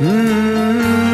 Mm-hmm.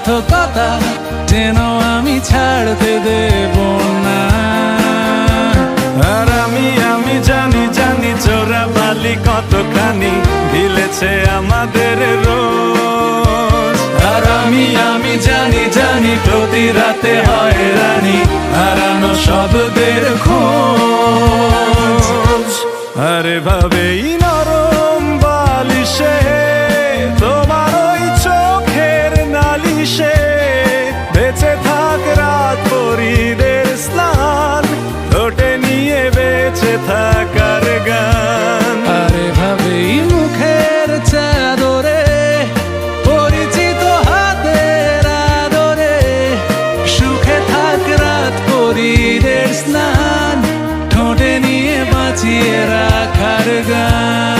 প্রহরে কত কথা যেন আমি ছাড়তে দেব না। আর আমি আমি জানি জানি চোরা বালি কতখানি ঢিলেছে আমাদের রোজ। আর আমি আমি জানি জানি প্রতি রাতে হয় রানী হারানো শব্দের খোঁজ। আরে ভাবেই নিশে বেঁচে থাক রাত পরিদের স্নান, লোটে নিয়ে বেঁচে থাকার গান। আরে ভাবেই মুখের চাদরে, পরিচিত হাতের আদরে, সুখে থাক রাত পরিদের স্নান, ঠোঁটে নিয়ে বাঁচিয়ে রাখার গান।